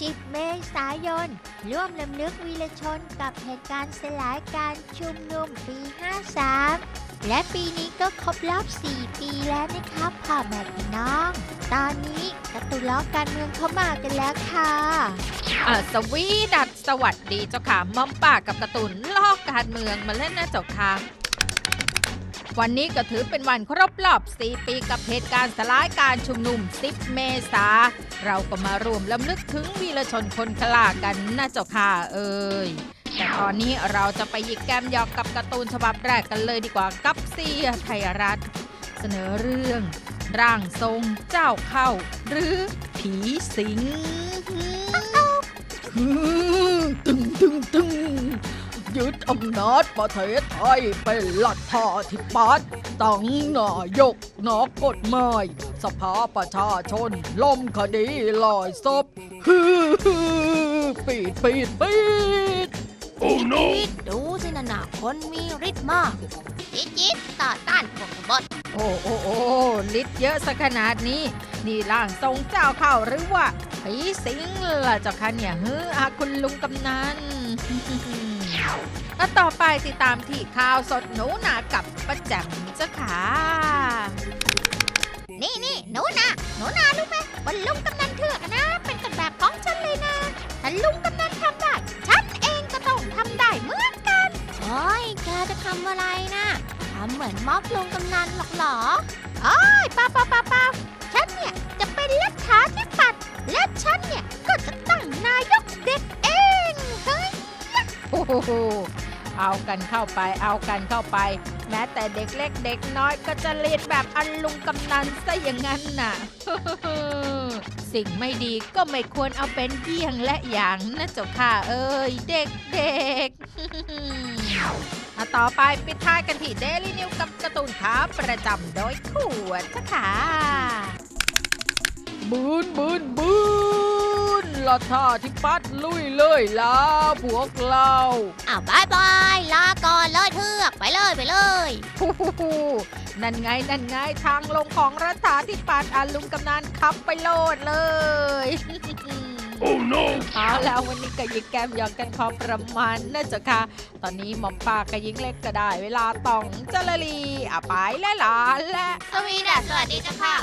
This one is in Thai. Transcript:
10 เมษายน ร่วมลำลึกวีรชนกับเหตุการณ์สลายการชุมนุมปี 53 และปีนี้ก็ครบรอบ 4 ปีแล้วนะครับพ่อแม่พี่น้อง ตอนนี้กระตุล้อการเมืองเข้ามากันแล้วค่ะอ่าสวีดัสสวัสดีเจ้าค่ะมอมป่ากับกร์ตูนลอกการเมืองมาเล่นนะเจ้าค่ะ วันนี้ก็ถือเป็นวันครบรอบ 4 ปีกับเหตุการณ์สลายการชุมนุม 10 เมษา เราก็มารวมลำลึกถึงวีรชนคนกล้ากันนะเจ้าค่ะเอ้ยแต่ตอนนี้เราจะไปหยิกแกมหยอกกับการ์ตูนฉบับแรกกันเลยดีกว่ากับเสียไทยรัฐ เสนอเรื่อง ร่างทรงเจ้าเข้า หรือผีสิงตึงตึงตึง ยึดอำนาจประเทศไทยเป็นหลักฐาธิปัตย์ตั้งนายกนอกกฎหมาย สภาประชาชนล้มคดีลอยศพฮือฮือปีดปีดปีด Oh no! ดูสินะนาคนมีฤทธิ์มากจิตจิตต่อต้านพวกบดโอ้โอ้โอ้ลิดเยอะซะขนาดนี้ นี่ร่างทรงเจ้าเข้าหรือว่าผีสิงล่ะเจ้าคะเนี่ยเฮ้ออาคุณลุงกำนัน แล้วต่อไปติดตามที่ข่าวสดหนูนากับประแจมเจ้าค่ะ นี่นี่หนูนะหนูนารู้ไหมว่าลุงกำนันเถือกอะนะ เป็นต้นแบบของฉันเลยนะถ้าลุงกำนันทำได้ ฉันเองก็ต้องทำได้เหมือนกัน โอ้ยแกจะทำอะไรนะทำเหมือนม็อบลุงกำนันหรอกหรอ โหเอากันเข้าไปเอากันเข้าไป แม้แต่เด็กเล็กเด็กน้อยก็จะเรียนแบบอันลุงกำนันซะอย่างนั้นน่ะ สิ่งไม่ดีก็ไม่ควรเอาเป็นเยี่ยงและอย่างนะเจ้าค่ะเอ้ยเด็กเด็กอาต่อไปปิดท้ายกันที่เดลี่นิวกับการ์ตูนขาประจำโดยขวดจ้ะค่ะบืนบืนบืน ละท่าที่ปัดลุยเลยล่ะพวกเราอ้าวบายบายลาก่อนเลยเถือกไปเลยไปเลยฮู้ฮู้ฮู้นั่นไงนั่นไงทางลงของรัฐาธิปัตย์อาลุงกำนันขับไปโลดเลย Oh no! เอาแล้ววันนี้ก็ยิงแก้มหยอกกันพอประมาณนะเจ้าค่ะ ตอนนี้หมอมปากกับยิงเล็กก็ได้ เวลาต้องเจลลีอะไปและหลานและ สวีดัสสวัสดีจ้าค่ะ